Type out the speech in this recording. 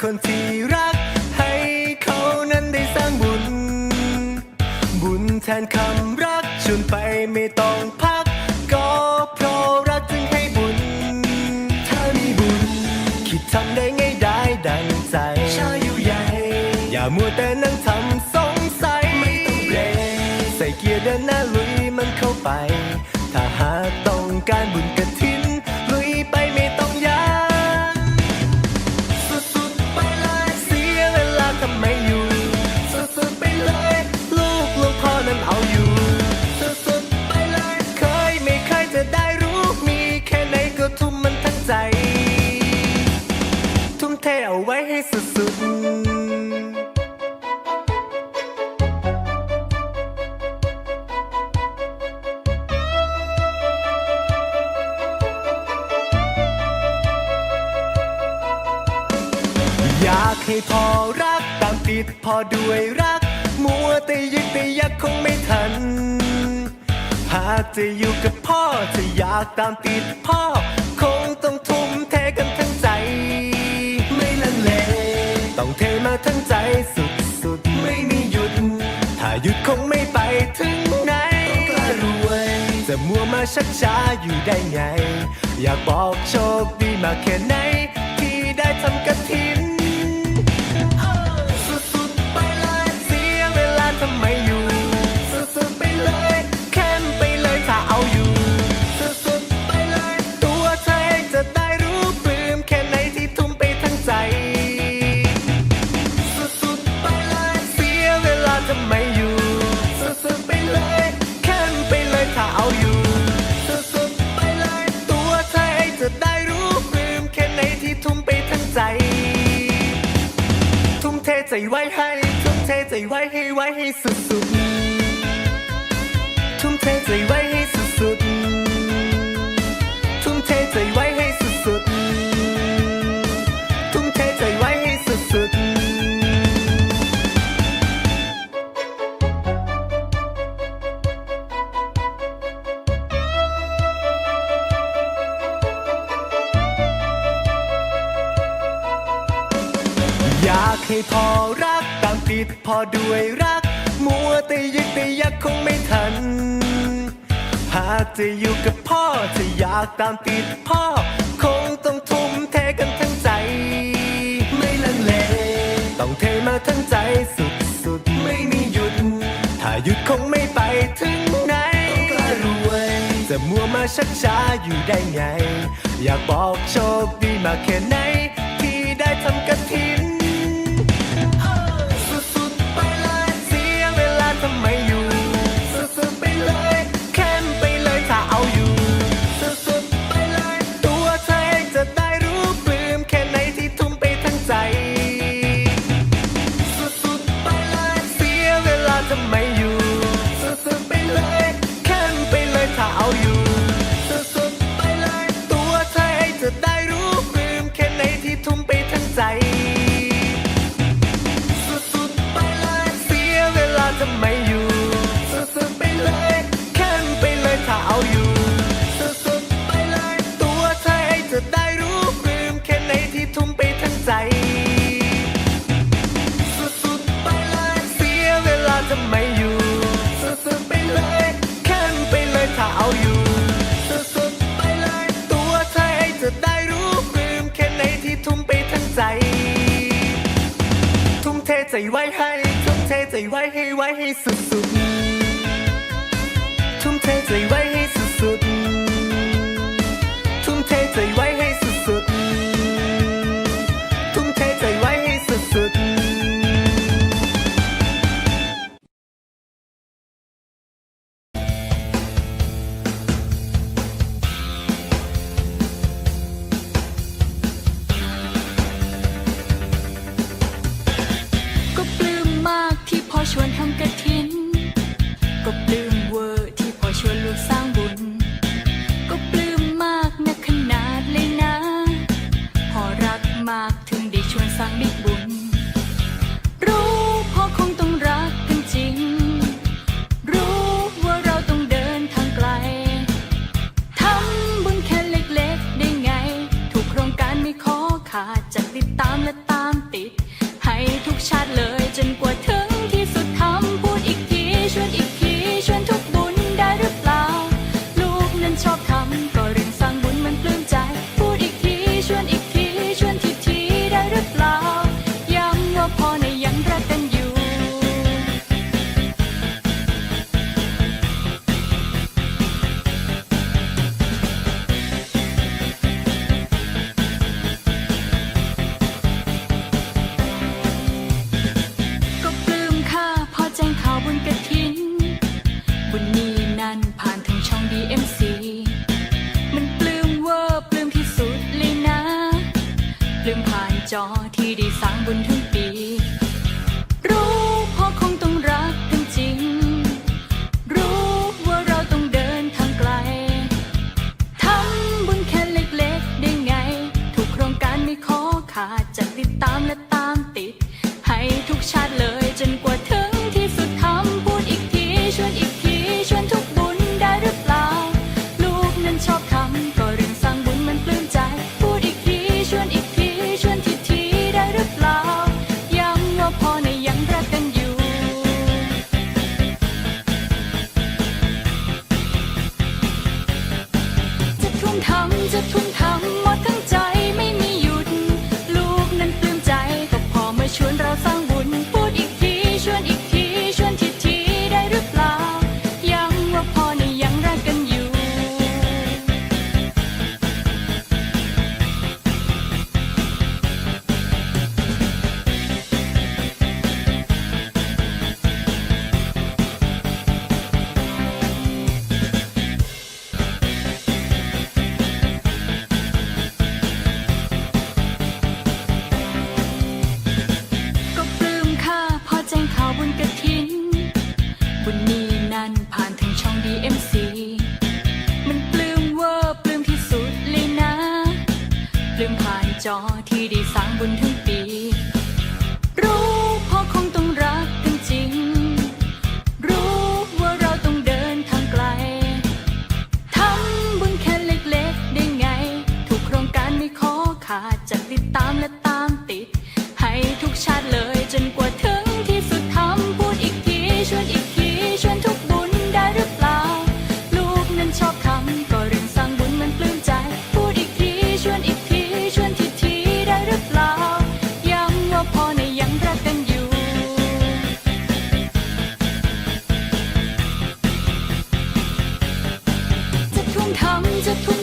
คนที่รัก ให้เขานั้นได้สร้างบุญ บุญแทนคำรักชวนไปไม่ต้องพัก ก็เพราะรักจึงให้บุญ ถ้ามีบุญ คิดทำได้ง่ายได้ดังใจชาอยู่ใหญ่ อย่ามัวแต่นั่งทำสงสัยไม่ต้องเบรใส่เกียร์เดินหน้าลุยมันเข้าไป ถ้าหากต้องการบุญกะถิ ให้พอรักตามติดพอด้วยรัก มัวแต่ยึดแต่ยักคงไม่ทัน หากจะอยู่กับพ่อจะอยากตามติดพ่อ คงต้องทุ่มเทกันทั้งใจ ไม่ลังเล ต้องเทมาทั้งใจสุดๆไม่มีหยุด ถ้าหยุดคงไม่ไปถึงไหนต้องกล้ารวยจะมัวมาชักช้าอยู่ได้ไง อยากบอกโชคดีมาแค่ไหนที่ได้ทำกระถิ่น จะได้รู้ปลื้มแค่ไหนที่ทุ่มไปทั้งใจ ทุ่มเทใจไว้ให้ ทุ่มเทใจไว้ให้ไว้ให้สุดๆ ทุ่มเทใจไว้ให้สุดๆ ทุ่มเทใจไว้ให้สุดๆ อยากให้พอรักตามติดพอด้วยรัก มัวแต่ยึดแต่ยักคงไม่ทัน หากจะอยู่กับพ่อจะอยากตามติดพ่อ คงต้องทุ่มเทกันทั้งใจ ไม่ลังเล ต้องเทมาทั้งใจสุดๆไม่มีหยุด ถ้าหยุดคงไม่ไปถึงไหนต้องกล้ารวยจะมัวมาชักช้าอยู่ได้ไง อยากบอกโชคดีมาแค่ไหนที่ได้ทำกระถิน จะไม่อยู่ สุดๆไปเลยแค้นไปเลยถ้าเอาอยู่ สุดๆไปเลย ตัวเธอเองจะได้รู้ปลื้มแค่ไหนที่ทุ่มไปทั้งใจ ทุ่มเทใจไว้ให้ ทุ่มเทใจไว้ให้ไว้ให้สุดๆ ชาติเลย จอที่ได้สร้างบุญทั้งปี รู้พ่อคงต้องรักกันจริง รู้ว่าเราต้องเดินทางไกล ทำบุญแค่เล็กๆได้ไง ทุกโครงการไม่ขอขาดจะติดตามและตามติด ให้ทุกชาติเลย ชวนเราฟังำจะทุ่ม